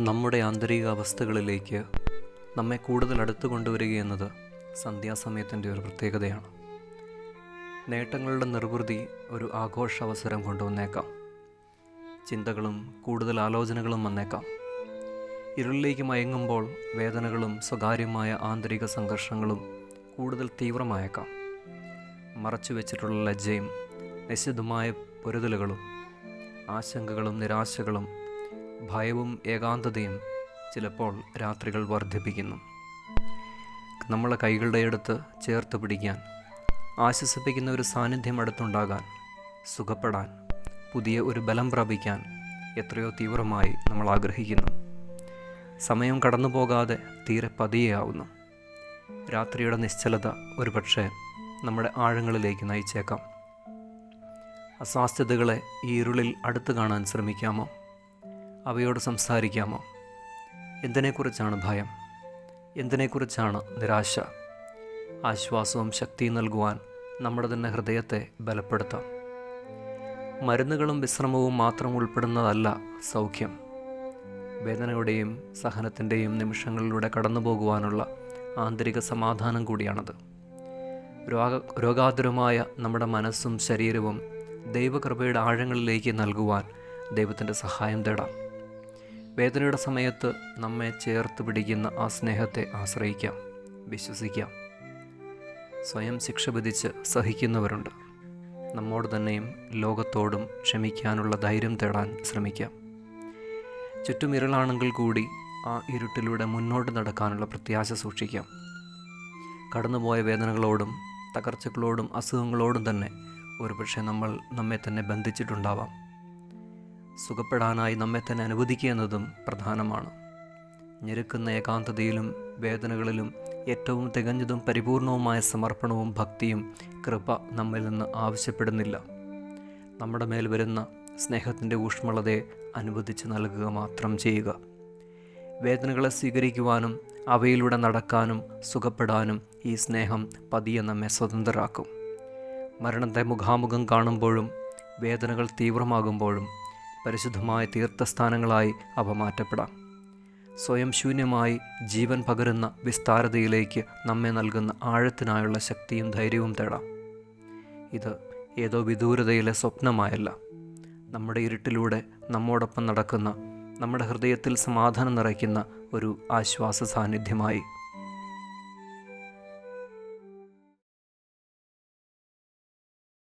നമ്മുടെ ആന്തരിക അവസ്ഥകളിലേക്ക് നമ്മെ കൂടുതൽ അടുത്ത് കൊണ്ടുവരികയെന്നത് സന്ധ്യാസമയത്തിന്റെ ഒരു പ്രത്യേകതയാണ്. നേട്ടങ്ങളുടെ നിർവൃതി ഒരു ആഘോഷ അവസരം കൊണ്ടുവന്നേക്കാം. ചിന്തകളും കൂടുതൽ ആലോചനകളും വന്നേക്കാം. ഇരുളിലേക്ക് മയങ്ങുമ്പോൾ വേദനകളും സ്വകാര്യമായ ആന്തരിക സംഘർഷങ്ങളും കൂടുതൽ തീവ്രമായേക്കാം. മറച്ചു വെച്ചിട്ടുള്ള ലജ്ജയും നിശിതമായ പൊരുതലുകളും ആശങ്കകളും നിരാശകളും ഭയവും ഏകാന്തതയും ചിലപ്പോൾ രാത്രികൾ വർദ്ധിപ്പിക്കുന്നു. നമ്മളെ കൈകളുടെ അടുത്ത് ചേർത്ത് പിടിക്കാൻ ആശ്വസിപ്പിക്കുന്ന ഒരു സാന്നിധ്യം അടുത്തുണ്ടാകാൻ സുഖപ്പെടാൻ പുതിയ ഒരു ബലം പ്രാപിക്കാൻ എത്രയോ തീവ്രമായി നമ്മൾ ആഗ്രഹിക്കുന്നു. സമയം കടന്നു പോകാതെ തീരെ പതിയെയാവുന്നു. രാത്രിയുടെ നിശ്ചലത ഒരുപക്ഷെ നമ്മുടെ ആഴങ്ങളിലേക്ക് നയിച്ചേക്കാം. അസ്വാസ്ഥ്യതകളെ ഈ ഇരുളിൽ അടുത്ത് കാണാൻ ശ്രമിക്കാമോ? അവയോട് സംസാരിക്കാമോ? എന്തിനെക്കുറിച്ചാണ് ഭയം? എന്തിനെക്കുറിച്ചാണ് നിരാശ? ആശ്വാസവും ശക്തിയും നൽകുവാൻ നമ്മുടെ തന്നെ ഹൃദയത്തെ ബലപ്പെടുത്താം. മരുന്നുകളും വിശ്രമവും മാത്രം ഉൾപ്പെടുന്നതല്ല സൗഖ്യം. വേദനയുടെയും സഹനത്തിന്റെയും നിമിഷങ്ങളിലൂടെ കടന്നു പോകുവാനുള്ള ആന്തരിക സമാധാനം കൂടിയാണത്. രോഗ രോഗാതുരമായ നമ്മുടെ മനസ്സും ശരീരവും ദൈവകൃപയുടെ ആഴങ്ങളിലേക്ക് നൽകുവാൻ ദൈവത്തിന്റെ സഹായം തേടാം. വേദനയുടെ സമയത്ത് നമ്മെ ചേർത്ത് പിടിക്കുന്ന ആ സ്നേഹത്തെ ആശ്രയിക്കാം വിശ്വസിക്കാം. സ്വയം ശിക്ഷ വിധിച്ച് സഹിക്കുന്നവരുണ്ട്. നമ്മോട് തന്നെയും ലോകത്തോടും ക്ഷമിക്കാനുള്ള ധൈര്യം തേടാൻ ശ്രമിക്കാം. ചുറ്റും ഇരുളാണെങ്കിൽ കൂടി ആ ഇരുട്ടിലൂടെ മുന്നോട്ട് നടക്കാനുള്ള പ്രത്യാശ സൂക്ഷിക്കാം. കടന്നുപോയ വേദനകളോടും തകർച്ചകളോടും അസുഖങ്ങളോടും തന്നെ ഒരുപക്ഷെ നമ്മൾ നമ്മെ തന്നെ ബന്ധിച്ചിട്ടുണ്ടാവാം. സുഖപ്പെടാനായി നമ്മെ തന്നെ അനുവദിക്കുക എന്നതും പ്രധാനമാണ്. ഞെരുക്കുന്ന ഏകാന്തതയിലും വേദനകളിലും ഏറ്റവും തികഞ്ഞതും പരിപൂർണവുമായ സമർപ്പണവും ഭക്തിയും കൃപ നമ്മിൽ നിന്ന് ആവശ്യപ്പെടുന്നില്ല. നമ്മുടെ മേൽ വരുന്ന സ്നേഹത്തിന്റെ ഊഷ്മളതയെ അനുവദിച്ച് നൽകുക മാത്രം ചെയ്യുക. വേദനകളെ സ്വീകരിക്കുവാനും അവയിലൂടെ നടക്കാനും സുഖപ്പെടാനും ഈ സ്നേഹം പതിയെ നമ്മെ സ്വതന്ത്രരാക്കും. മരണത്തെ മുഖാമുഖം കാണുമ്പോഴും വേദനകൾ തീവ്രമാകുമ്പോഴും പരിശുദ്ധമായ തീർത്ഥസ്ഥാനങ്ങളായി അവ മാറ്റപ്പെടാം. സ്വയം ശൂന്യമായി ജീവൻ പകരുന്ന വിസ്താരതയിലേക്ക് നമ്മെ നൽകുന്ന ആഴത്തിനായുള്ള ശക്തിയും ധൈര്യവും തേടാം. ഇത് ഏതോ വിദൂരതയിലെ സ്വപ്നമായല്ല. നമ്മുടെ ഇരുട്ടിലൂടെ നമ്മോടൊപ്പം നടക്കുന്ന നമ്മുടെ ഹൃദയത്തിൽ സമാധാനം നിറയ്ക്കുന്ന ഒരു ആശ്വാസ സാന്നിധ്യമായി